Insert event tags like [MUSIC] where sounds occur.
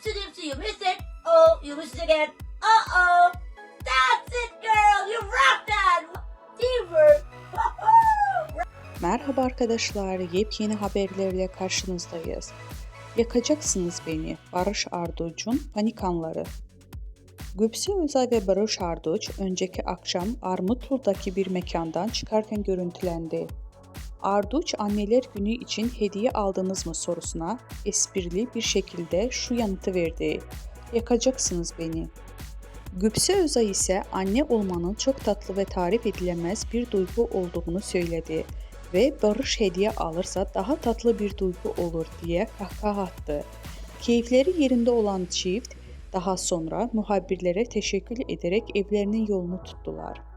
Oopsie doopsie, you missed it. Oh, you missed it again. Uh-oh. That's it, girl. You rocked that. Teamwork. [LAUGHS] Merhaba arkadaşlar, yepyeni haberlerle karşınızdayız. Yakacaksınız beni, Barış Arduç'un panik anları. Gülse Özay ve Barış Arduç önceki akşam Armutlu'daki bir mekandan çıkarken görüntülendi. Arduç anneler günü için hediye aldınız mı sorusuna esprili bir şekilde şu yanıtı verdi. Yakacaksınız beni. Güpse Özay ise anne olmanın çok tatlı ve tarif edilemez bir duygu olduğunu söyledi ve Barış hediye alırsa daha tatlı bir duygu olur diye kahkaha attı. Keyifleri yerinde olan çift daha sonra muhabirlere teşekkür ederek evlerinin yolunu tuttular.